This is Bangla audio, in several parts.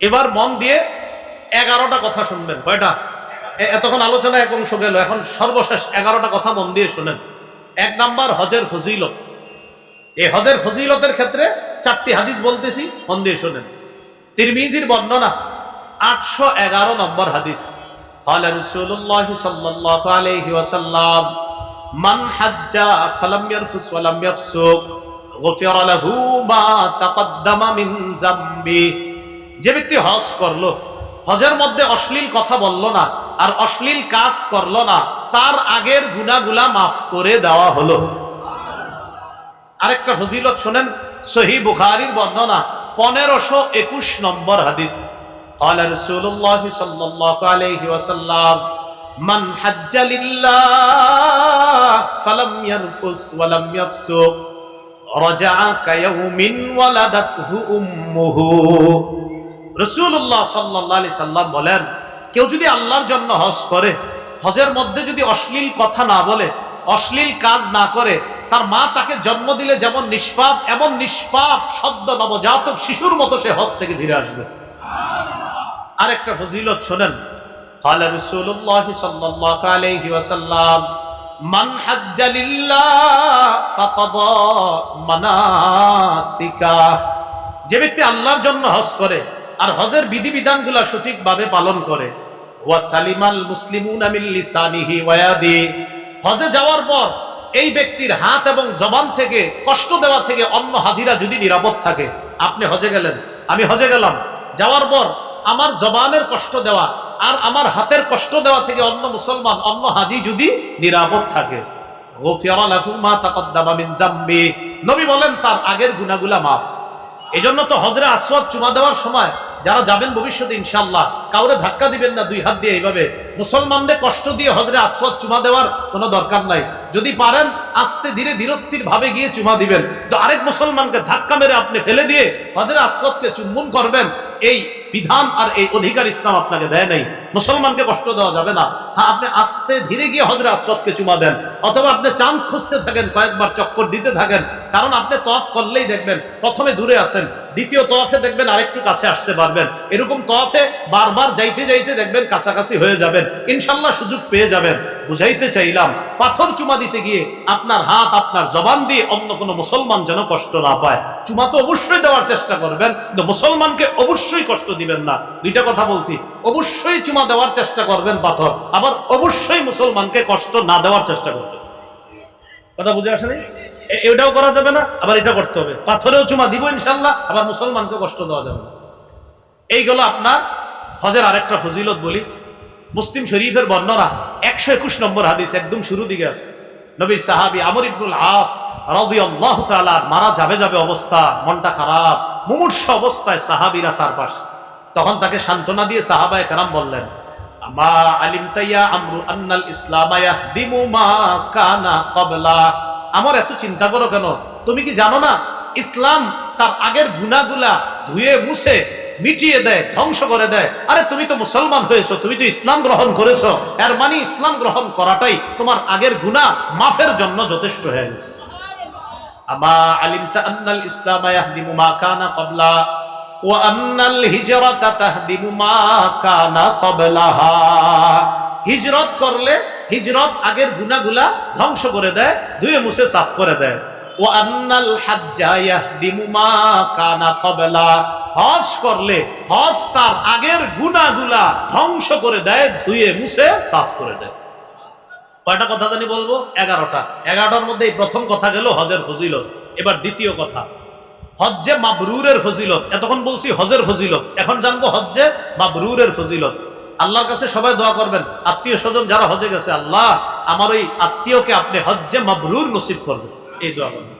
এবার মন দিয়ে এগারোটা কথা শুনবেন কয়টা এ- এতক্ষণ আলোচনা এক অংশ গেল এখন সর্বশেষ এগারোটা কথা মন দিয়ে শুনেন এক নাম্বার হজের ফজিলত এই হজের ফজিলতের ক্ষেত্রে চারটি হাদিস বলতেছি মন দিয়ে শুনেন তিরমিজির বর্ণনা আটশো এগারো নম্বর হাদিস قال رسول الله صلى الله عليه وسلم من حج فلم يرفث ولم يفسق غفر له ما تقدم من ذنبه যে ব্যক্তি হজ করলো হজের মধ্যে অশ্লীল কথা বলল না আর অশ্লীল কাজ করলো না তার আগের গুনাহগুলা মাফ করে দেওয়া হলো আরেকটা ফজিলত শোনেন সহি বুখারীর বর্ণনা পনেরোশো একুশ নম্বর হাদিস قال رسول الله صلى الله عليه وسلم من حج لله فلم يرفث ولم يفسق رجع كيوم ولدته امه রসুল্লাহ সাল্লাহ আলি সাল্লাম বলেন কেউ যদি আল্লাহর জন্য হজ করে হজের মধ্যে যদি অশ্লীল কথা না বলে অশ্লীল কাজ না করে তার মা তাকে জন্ম দিলে যেমন নিষ্পাপ এমন নিষ্পাপ সদ্য নবজাতক শিশুর মতো সে হজ থেকে ফিরে আসবে আরেকটা ফজিলত শোনেন قال رسول الله صلى الله عليه وسلم من حج لله فقضى مناسكه যে ব্যক্তি আল্লাহর জন্য হজ করে আর হজের বিধিবিধানগুলো সঠিকভাবে পালন করে। ওয়া সালিমাল মুসলিমুনা মিন লিসানিহি ওয়া ইয়াদি। হজে যাওয়ার পর এই ব্যক্তির হাত এবং জবান থেকে, কষ্ট দেওয়া থেকে অন্য হাজিরা যদি নিরাপদ থাকে, আপনি হজে গেলেন। আমি হজে গেলাম। যাওয়ার পর আমার জবানের কষ্ট দেওয়া আর আমার হাতের কষ্ট দেওয়া থেকে অন্য মুসলমান, অন্য হাজি যদি নিরাপদ থাকে। নবী বলেন, তার আগের গুনাহগুলা মাফ। এজন্য তো হজরে আসওয়াদ চুমা দেওয়ার সময় যারা যাবেন ভবিষ্যতে ইনশাল্লাহ কাউরে ধাক্কা দিবেন না দুই হাত দিয়ে এইভাবে। মুসলমানদের কষ্ট দিয়ে হজরে আসওয়াদ চুমা দেওয়ার কোনো দরকার নাই। যদি পারেন, আস্তে ধীরে ধীরস্থির ভাবে গিয়ে চুমা দিবেন। তো আরেক মুসলমানকে ধাক্কা মেরে আপনি ফেলে দিয়ে হজরে আসওয়াদকে চুম্বন করবেন, এই বিধান আর এই অধিকার ইসলাম আপনাকে দেয় নাই। মুসলমানকে কষ্ট দেওয়া যাবে না। হ্যাঁ আপনি আস্তে ধীরে গিয়ে হজরে আসওয়াদকে চুমা দেন। অথবা আপনি চান্স খুঁজতে থাকেন, কয়েকবার চক্কর দিতে থাকেন। কারণ আপনি তফ করলেই দেখবেন, প্রথমে দূরে আছেন, দ্বিতীয় তফে দেখবেন আরেকটু কাছে আসতে পারবেন। এরকম তফে বারবার যাইতে যাইতে দেখবেন কাছাকাছি হয়ে যাবেন। ইনশাল্লাহ সুযোগ পেয়ে যাবেন। বুঝাইতে চাইলাম, পাথর চুমা দিতে গিয়ে আপনার হাত, আপনার জবান দিয়ে অন্য কোনো মুসলমান যেন কষ্ট না পায়। চুমা তো অবশ্যই দেওয়ার চেষ্টা করবেন, কিন্তু মুসলমানকে অবশ্যই কষ্ট দিবেন না। দুইটা কথা বলছি। অবশ্যই চুমা দেওয়ার চেষ্টা করবেন পাথর। আবার অবশ্যই মুসলমানকে কষ্ট না দেওয়ার চেষ্টা করবেন। কথা বুঝে আসেনি? এটাও করা যাবে না, আবার এটা করতে হবে। পাথরেও চুমা দিব ইনশাল্লাহ, আবার মুসলমানকে কষ্ট দেওয়া যাবে না। এইগুলো আপনার হজের আরেকটা ফজিলত বলি। মুসলিম শরীফের বর্ণনা একশো একুশ নম্বর হাদিস একদম শুরু দিকে আছে। নবীর সাহাবি আমর ইবনুল আস রাদিয়াল্লাহু তাআলা মারা যাবে যাবে অবস্থা, মনটা খারাপ, মুমূর্ষ অবস্থায় সাহাবীরা তার পাশে। তখন তাকে সান্ত্বনা দিয়ে সাহাবায়ে কারাম বললেন আমা আলিমতা ইয়া আমরু আন্নাল ইসলাম ইয়াহদিমু মা কানা ক্বাবলা আমার এত চিন্তা করো কেন? তুমি কি জানো না? ইসলাম তার আগের গুনাহগুলা ধুয়ে মুছে মিটিয়ে দেয় ধ্বংস করে দেয়। আরে তুমি তো মুসলমান হয়েছো তুমি তো ইসলাম গ্রহণ করেছ। এর মানে ইসলাম গ্রহণ করাটাই তোমার আগের গুনাহ মাফের জন্য যথেষ্ট হয়ে গেছে। আমা আলিমতা আন্নাল ইসলাম ইয়াহদিমু মা কানা ক্বাবলা হিজরাতা করলে হিজরত আগের গুনাহগুলা ধ্বংস করে দেয় ধুয়ে মুছে সাফ করে দেয়। ও আন্নাল হাজ্জা ইয়াহদিমু কানা ক্বাবলা। হজ করলে হজ তার আগের গুনাহগুলা ধ্বংস করে দেয় ধুয়ে মুছে সাফ করে দেয়। কয়টা কথা জানি বলব? এগারোটা। এগারোটার মধ্যে এই প্রথম কথা গেল হজের ফজিলত। এবার দ্বিতীয় কথা। হজ্জে মাবরুরের ফজিলত এতক্ষণ বলছি হজের ফজিলত এখন জানবো হজ্জে মাবরুরের ফজিলত আল্লাহর কাছে সবাই দোয়া করবেন আত্মীয় স্বজন যারা হজে গেছে আল্লাহ আমার ওই আত্মীয়কে আপনি হজ্জে মাবরুর নসিব করবেন এই দোয়া করবেন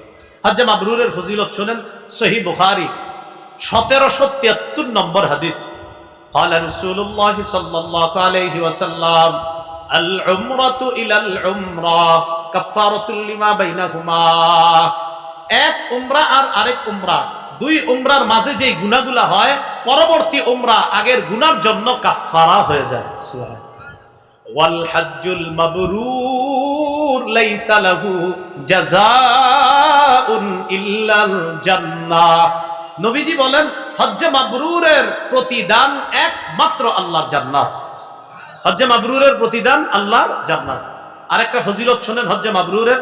হজ্জে মাবরুরের ফজিলত শোনেন সহি বুখারি সতেরোশো তিয়াত্তর নম্বর হাদিস قال رسول الله صلى الله عليه وسلم العمرة إلى العمرة كفارة لما بينهما এক উমরা আর আরেক উমরা। দুই উমরার মাঝে যে গুনাহগুলা হয়, পরবর্তী উমরা আগের গুনার জন্য কাফারা হয়ে যায়। ওয়াল হাজ্জুল মাবরুর লাইসা লাহু জাযাউন ইল্লাল জান্নাহ। নবীজি বলেন, হজ্জে মাবরুরের প্রতিদান একমাত্র আল্লাহর জান্নাত। হজ্জে মাবরুরের প্রতিদান আল্লাহর জান্নাত। আরেকটা ফজিলত শুনেন, হজ্জে মাবরুরের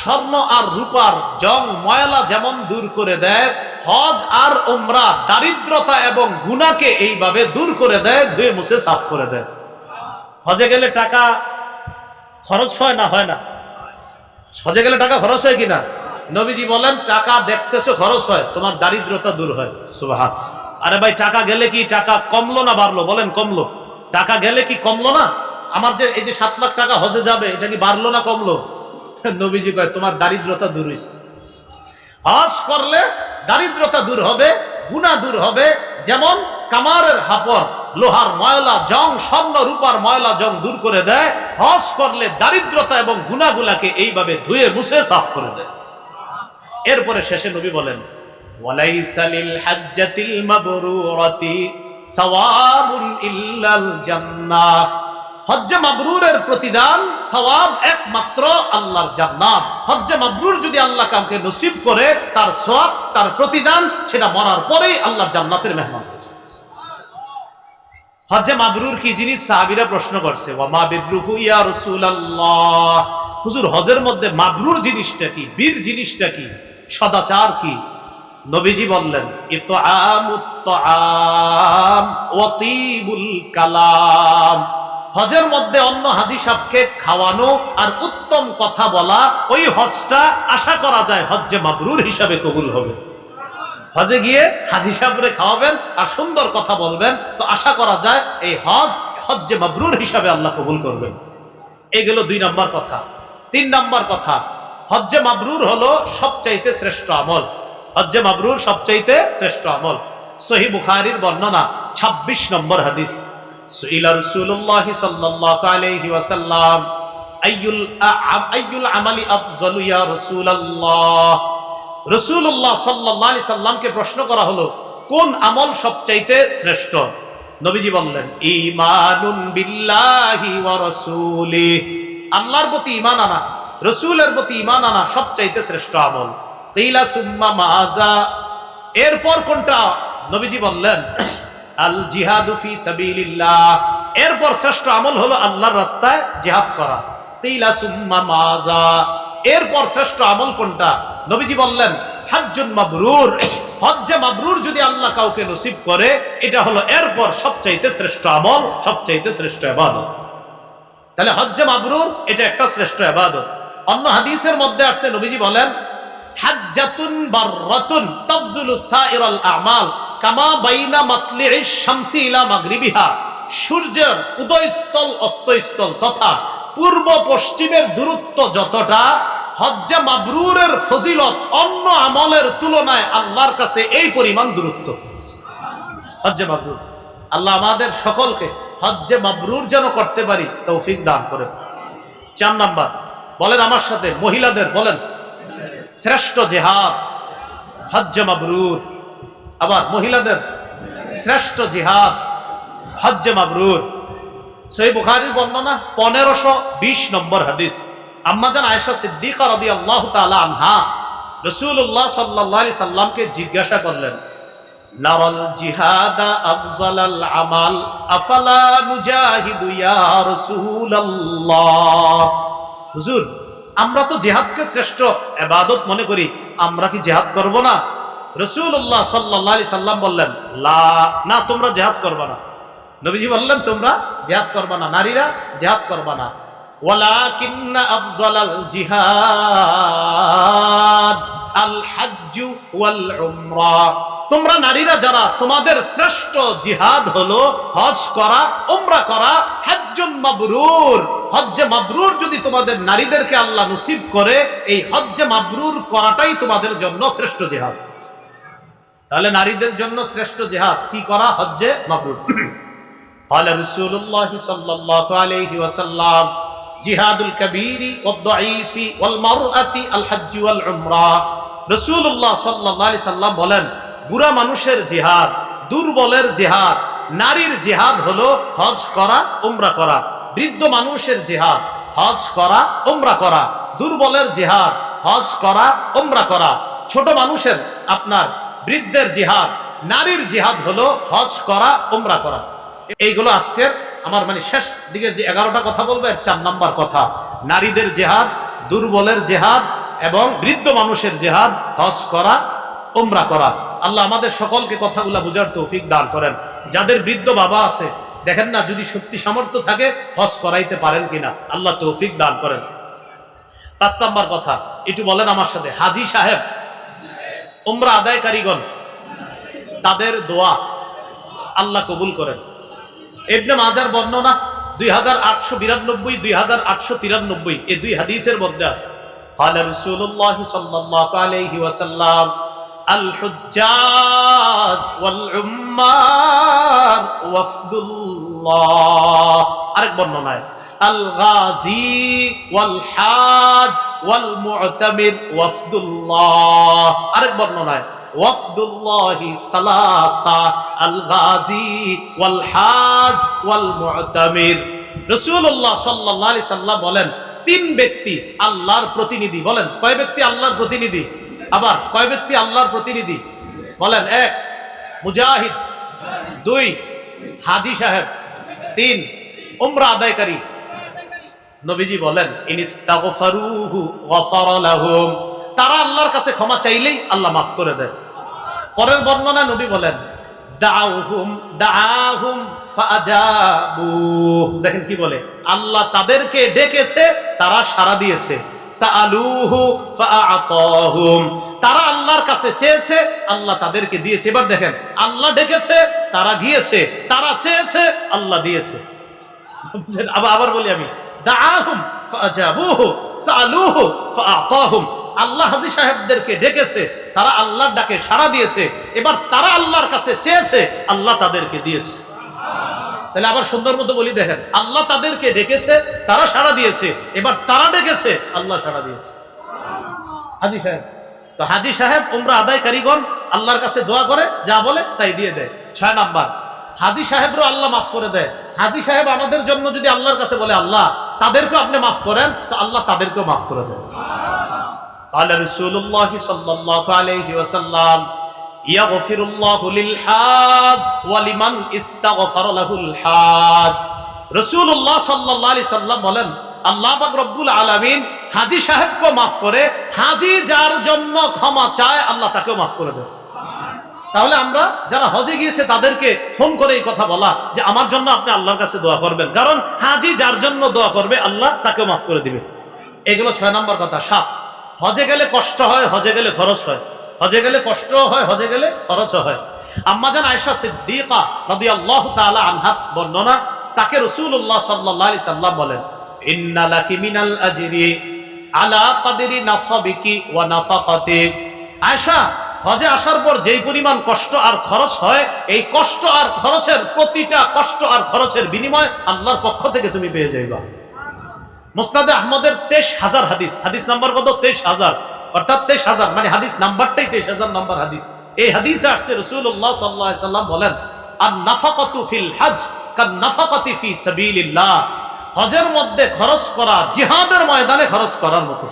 স্বর্ণ আর রূপার জং ময়লা যেমন দূর করে দেয়, হজ আর ওমরা দারিদ্রতা এবং গুনাকে এইভাবে দূর করে দেয়, ধুয়ে মুছে সাফ করে দেয়। হজে গেলে টাকা খরচ হয় না হয় না? হজে গেলে টাকা খরচ হয় কিনা? নবীজি বলেন, টাকা দেখতেছো খরচ হয়, তোমার দারিদ্রতা দূর হয়। সুবাহান। আরে ভাই, টাকা গেলে কি টাকা কমলো না বাড়লো? বলেন, কমলো। টাকা গেলে কি কমলো না? আমার যে এই যে সাত লাখ টাকা হজে যাবে, এটা কি বাড়লো না কমলো? নবীজি কয়, তোমার দারিদ্রতা দূর হইছে। হজ করলে দারিদ্রতা দূর হবে গুণা দূর হবে। যেমন কামারের হাপর লোহার ময়লা জং, স্বর্ণ রূপার ময়লা জং দূর করে দেয়, হজ করলে দারিদ্রতা এবং গুণাগুলাকে এইভাবে ধুয়ে মুছে সাফ করে দেয়। এরপরে শেষে নবী বলেন, ওয়ালাইসা লিল হাজ্জাতিল মাবরুরাতি সাওয়াবুন ইল্লাল জান্নাহ। হজ্জে মাবরুরের প্রতিদান সওয়াব একমাত্র আল্লাহর জান্নাত। হজ্জে মাবরুর যদি আল্লাহ কাউকে নসিব করে, তার সওয়াব, তার প্রতিদান, সেটা মরার পরেই আল্লাহর জান্নাতের মেহমান হজ্জে মাবরুর কি জিনিস? সাহাবীরা প্রশ্ন করছে ওয়া মা বিদ্রুহু ইয়া রাসূলুল্লাহ? হুজুর, হজের মধ্যে মাবরুর জিনিসটা কি? বীর জিনিসটা কি? সদাচার কি? নবীজি বললেন, ইতআমুত তাআম ওয়া তিবুল কালাম। হজের মধ্যে অন্য হাজি সাহেবকে খাওয়ানো আর উত্তম কথা বলা, ওই হজটা আশা করা যায় হজ্জে মাবরুর হিসাবে কবুল হবে। হজে গিয়ে হাজি সাহেবরে খাওয়াবেন আর সুন্দর কথা বলবেন, তো আশা করা যায় এই হজ হজ্জে মাবরুর হিসাবে আল্লাহ কবুল করবেন। এগুলো দুই নম্বর কথা। তিন নম্বর কথা, হজ্জে মাবরুর হলো সবচাইতে শ্রেষ্ঠ আমল। হজ্জে মাবরুর সবচাইতে শ্রেষ্ঠ আমল। সহি বুখারির বর্ণনা ২৬ নম্বর হাদিস। সুইলা রাসূলুল্লাহ সাল্লাল্লাহু আলাইহি ওয়াসাল্লাম, আইয়ুল আইয়ুল আমালি আফজালু ইয়া রাসূলুল্লাহ? রসুল্লাহ সাল্লাহ আলি সাল্লামকে প্রশ্ন করা হলো, কোন আমল সবচাইতে শ্রেষ্ঠ? নবীজি বললেন ইমানুন বিল্লাহি ওয়া রাসূলি আল্লাহর প্রতি ঈমান আনা, রসুলের প্রতি ঈমান আনা সবচাইতে শ্রেষ্ঠ আমল। কিলা সুম্মা মাজা এরপর কোনটা? নবীজি বললেন আল জিহাদু ফি সাবিলিল্লাহ। এরপর শ্রেষ্ঠ আমল হলো আল্লাহর রাস্তায় জিহাদ করা। কিলা সুম্মা মাজা এরপর শ্রেষ্ঠ আমল কোনটা? নবীজি বললেন, হাজ্জুন মাবরুর। হজ্জে মাবরুর যদি আল্লাহ কাউকে নসিব করে, এটা হলো এরপর সবচাইতে শ্রেষ্ঠ আমল, সবচাইতে শ্রেষ্ঠ ইবাদত। তাহলে হজ্জে মাবরুর, এটা একটা শ্রেষ্ঠ ইবাদত। অন্য হাদিসের মধ্যে আসছে, নবীজি বলেন, হাজ্জাতুন বাররাতুন তাফজুলু সাইরাল আমাল। কামা বাইনা মাতলি'iশ শামসি ইলা সূর্যের উদয়স্থল অস্তস্থল তথা পূর্ব পশ্চিমের দূরত্ব যতটা, হজ্জে মাবরুরের ফজিলত অন্য আমলের তুলনায় আল্লাহর কাছে এই পরিমাণ দূরত্ব। হজ্জে মাবরুর। আল্লাহ আমাদের সকলকে হজ্জে মাবরুর যেন করতে পারি, তৌফিক দান করেন। চার নাম্বার, বলেন আমার সাথে মহিলাদের, বলেন, শ্রেষ্ঠ জেহাদ, হজ্জে মাবরুর। আবার মহিলাদের শ্রেষ্ঠ জিহাদ, হজ্জে মাবরুর। সেই বুখারীর বর্ণনা পনেরোশো বিশ নম্বর হাদিস। আম্মাজান আয়েশা সিদ্দিকা রদি আল্লাহ তালা আনহা রসুল্লাহ সাল্লাহ আলি সাল্লামকে জিজ্ঞাসা করলেন জিহাদা আমাল, আফালা আমরা তো জিহাদকে শ্রেষ্ঠ ইবাদত মনে করি, আমরা কি জিহাদ করব না? রাসূলুল্লাহ সাল্লাল্লাহু সাল্লাম বললেন, লা, না, তোমরা জিহাদ করবে না। নবীজি বললেন, তোমরা জিহাদ করবে না, নারীরা জিহাদ করবে না। তোমরা নারীরা যারা তোমাদের শ্রেষ্ঠ জিহাদ হলো হজ করা, উমরা করা, হজ্জুন মাবরুর, হজ্জে মাবরুর যদি তোমাদের নারীদেরকে আল্লাহ নসিব করে, এই হজ্জে মাবরুর করাটাই তোমাদের জন্য শ্রেষ্ঠ জিহাদ। তাহলে নারীদের জন্য শ্রেষ্ঠ জিহাদ কি করা হজ্জে মাবরুর قال رسول الله صلى الله عليه وسلم جهاد الكبير والضعيف والمرأة الحج والعمرة رسول الله صلى الله عليه وسلم বলেন বুড়া মানুষের জিহাদ দুর্বলের জিহাদ নারীর জিহাদ হলো হজ করা উমরা করা বৃদ্ধ মানুষের জিহাদ হজ করা উমরা করা দুর্বলের জিহাদ হজ করা উমরা করা ছোট মানুষের আপনার বৃদ্ধের জিহাদ, নারীর জিহাদ হলো হজ করা, উমরা করা। এইগুলো আজকের আমার মানে শেষ দিকে যে এগারোটা কথা বলবে, চার নাম্বার কথা। নারীদের জেহাদ, দুর্বলের জেহাদ এবং বৃদ্ধ মানুষের জেহাদ, হজ করা, উমরা করা। আল্লাহ আমাদের সকলকে কথাগুলা বুঝার তৌফিক দান করেন। যাদের বৃদ্ধ বাবা আছে, দেখেন না যদি শক্তি সামর্থ্য থাকে, হজ করাইতে পারেন কিনা। আল্লাহ তৌফিক দান করেন। পাঁচ নাম্বার কথা এটু বলেন আমার সাথে। হাজি সাহেব উমরা আদায়কারীগণ তাদের দোয়া আল্লাহ কবুল করেন এবনে মাজার বর্ণনা দুই হাজার আটশো বিরানব্বই দুই হাজার আটশো তিরানব্বই এই দুই হাদিসের মধ্যে আছে قال رسول الله صلى الله عليه وسلم الحجاج والعمار وفد الله আরেক বর্ণনায় الغازي والحاج ওয়াল মুতামির ওয়াফদুল্লাহ। আরেক বর্ণনায়, ওয়াফদুল্লাহি সালাসা আল গাজী ওয়াল হাজ ওয়াল মুতামির রাসূলুল্লাহ সাল্লাল্লাহু আলাইহি সাল্লাম বলেন, তিন ব্যক্তি আল্লাহর প্রতিনিধি বলেন, কয় ব্যক্তি আল্লাহর প্রতিনিধি? আবার, কয় ব্যক্তি আল্লাহর প্রতিনিধি? বলেন, এক, মুজাহিদ, দুই, হাজি সাহেব, তিন, উমরা আদায়কারী। নবীজি বলেন তারা আল্লাহর কাছে ক্ষমা চাইলেই আল্লাহ মাফ করে দেয় পরের বর্ণনা নবী বলেন দেখেন কি বলে, আল্লাহ তাদেরকে ডেকেছে, তারা সাড়া দিয়েছে। তারা আল্লাহর কাছে চেয়েছে, আল্লাহ তাদেরকে দিয়েছে। এবার দেখেন, আল্লাহ ডেকেছে, তারা গিয়েছে, তারা চেয়েছে, আল্লাহ দিয়েছে। আবার বলি আমি দাআহুম সাআলুহু ফাআতাহুম। আল্লাহ সাহেবদেরকে ডেকেছে, তারা আল্লাহর ডাকে সাড়া দিয়েছে, এবার তারা আল্লাহর কাছে চেয়েছে, আল্লাহ তাদেরকে দিয়েছে। তাহলে আবার সুন্দর মতো বলি দেখেন, আল্লাহ তাদেরকে ডেকেছে, তারা সাড়া দিয়েছে, এবার তারা ডেকেছে, আল্লাহ সাড়া দিয়েছে। হাজি সাহেব, তো হাজি সাহেব, উমরা আদায় আল্লাহর কাছে দোয়া করে, যা বলে তাই দিয়ে দেয়। ছয় নাম্বার হাজি সাহেবরও আল্লাহ মাফ করে দেয় হাজি সাহেব আমাদের জন্য যদি আল্লাহর কাছে বলে আল্লাহ তাদেরকেও আপনি মাফ করেন তো আল্লাহ তাদেরকেও মাফ করে দেয় قال رسول الله صلى الله عليه وسلم يغفر الله للحاج ولمن استغفر له الحاج رسول الله صلى الله عليه وسلم বলেন আল্লাহ পাক রব্বুল আলামিন হাজী সাহেবকে মাফ করে হাজী যার জন্য ক্ষমা চায় আল্লাহ তাকেও মাফ করে দেয় তাহলে আমরা যারা হজে গিয়েছে তাদেরকে ফোন করে এই কথা বলা যে আমার জন্য আপনি আল্লাহর কাছে দোয়া করবেন। কারণ হাজি যার জন্য দোয়া করবে, আল্লাহ তাকে মাফ করে দিবে। এগুলো ছয় নম্বর কথা, সাত। হজে গেলে কষ্ট হয়, হজে গেলে খরচ হয়। হজে গেলে কষ্ট হয়, হজে গেলে খরচ হয়। আম্মা আম্মাজান আয়েশা সিদ্দিকা রাদিয়াল্লাহু তাআলা আনহা বর্ণনা, তাকে রাসূলুল্লাহ সাল্লাল্লাহু আলাইহি সাল্লাম বলেন, ইন্না লাকি মিনাল আজরি আলা কাদরি নাসাবিকি ওয়া নাফাকাতিক আয়েশা হজে আসার পর যেই পরিমাণ কষ্ট আর খরচ হয়, এই কষ্ট আর খরচের, প্রতিটা কষ্ট আর খরচের বিনিময় আল্লাহর পক্ষ থেকে তুমি পেয়ে যাইবা। মুসনাদে আহমদের তেইশ হাজার হাদিস। হাদিস নাম্বার কত? তেইশ হাজার। অর্থাৎ তেইশ হাজার মানে হাদিস নাম্বারটাই তেইশ হাজার নাম্বার হাদিস। এই হাদিসে আসছে রসুল্লাহ সাল্লাহ সাল্লাম বলেন আর নাফাকতু ফিল হজ কান নাফাকতি ফি সাবিলিল্লাহ। হজের মধ্যে খরচ করা, জিহাদের ময়দানে খরচ করার মতো।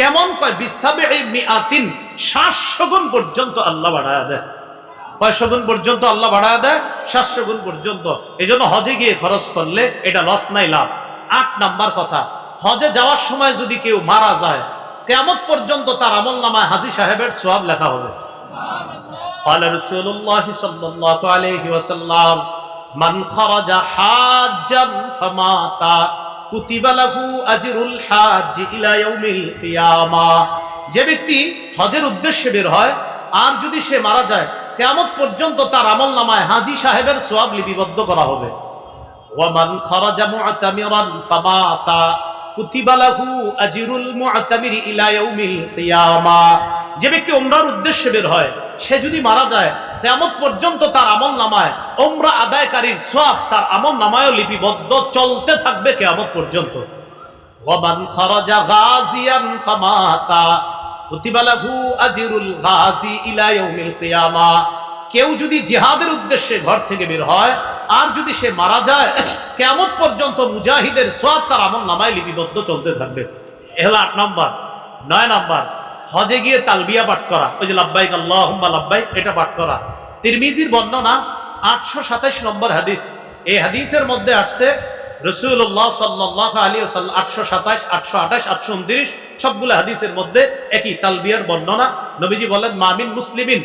কেমন কয় বিসাবে মিয়াতিন সাতশো গুণ পর্যন্ত আল্লাহ বাড়ায় দেয় কয়শো গুণ পর্যন্ত আল্লাহ বাড়ায় দেয় সাতশো গুণ পর্যন্ত এই জন্য হজে গিয়ে খরচ করলে এটা লস নাই লাভ আট নাম্বার কথা হজে যাওয়ার সময় যদি কেউ মারা যায় কেমন পর্যন্ত তার আমল নামায় হাজি সাহেবের সোয়াব লেখা হবে قال رسول الله صلى الله عليه وسلم من خرج حاجا فمات যে ব্যক্তি হজের উদ্দেশ্যে বের হয়, আর যদি সে মারা যায় কেমন পর্যন্ত তার আমল নামায় হাজি সাহেবের সোয়াব লিপিবদ্ধ করা হবে। যে ব্যক্তি উমরার উদ্দেশ্যে বের হয়, সে যদি মারা যায় কেমন পর্যন্ত তার আমল নামায় ওমরা আদায়কারীর সব তার আমল নামায় লিপিবদ্ধ, চলতে থাকবে কেয়ামত পর্যন্ত। কেউ যদি জিহাদের উদ্দেশ্যে ঘর থেকে বের হয়, আর যদি সে মারা যায় কেমন পর্যন্ত মুজাহিদের সব তার আমল নামায় লিপিবদ্ধ চলতে থাকবে। এ আট নম্বর। নয় নম্বর, হজে গিয়ে তালবিয়া পাঠ করা। ওই যে লাব্বাইক আল্লাহুম্মা লাব্বাইক, এটা পাঠ করা। তিরমিজির বর্ণনা আটশো সাতাইশ নম্বর হাদিস। এই হাদিসের মধ্যে আসছে রসুল্লাহ সাল্লাহ আলী আটশো সাতাইশ, আটশো আঠাশ, আটশো উনত্রিশ, সবগুলো হাদিসের মধ্যে একই তালবিয়ার বর্ণনা। নবীজি বলেন মামিন মুসলিমিন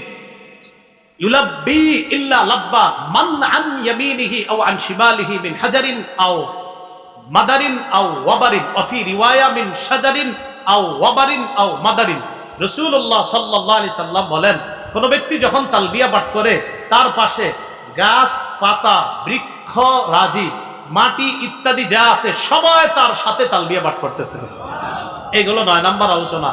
মান মিন হাজারিন আও মাদারিন আও ওয়াবারিন অফি আও ওয়াবারিন আও মাদারিন। রসুল্লাহ বলেন, কোন ব্যক্তি যখন তালবিয়া পাঠ করে, তার পাশে গাছ, পাতা, বৃক্ষ, রাজি, মাটি ইত্যাদি যা আছে সময় তার সাথে তালবিয়া পাঠ করতে এগুলো নয় নাম্বার আলোচনা।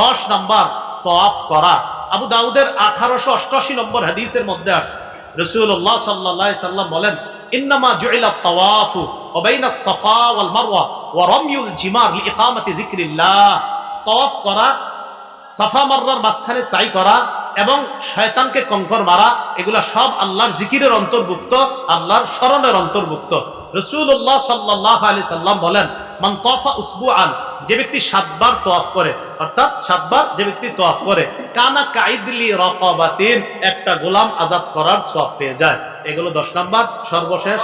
দশ নাম্বার তফ করা। আবু দাউদের আঠারোশো অষ্টআশি নম্বর হাদিসের মধ্যে আসছে। রসুল্লাহ সাল্লাহ সাল্লাম বলেন, ইন্নামা জুইলা তওয়াফু ওবাইনা সাফা ওয়াল মারওয়া ওয়া রমিউল জিমার ইকামাতি যিকরিল্লাহ। তওয়াফ করা সাফা মাররার মাঝখানে সাই করা এবং শয়তানকে কঙ্কর মারা, এগুলা সব আল্লাহর জিকিরের অন্তর্ভুক্ত, আল্লাহর স্মরণের অন্তর্ভুক্ত। রসুল্লাহ সাল্লাহ আলি সাল্লাম বলেন, মান তফা উসবু আন যে ব্যক্তি সাতবার তোয়াফ করে, অর্থাৎ সাতবার যে ব্যক্তি তোয়াফ করে, কানা কাইদলি রকবাতিন একটা গোলাম আজাদ করার সব পেয়ে যায়। এগুলো দশ নম্বর, সর্বশেষ।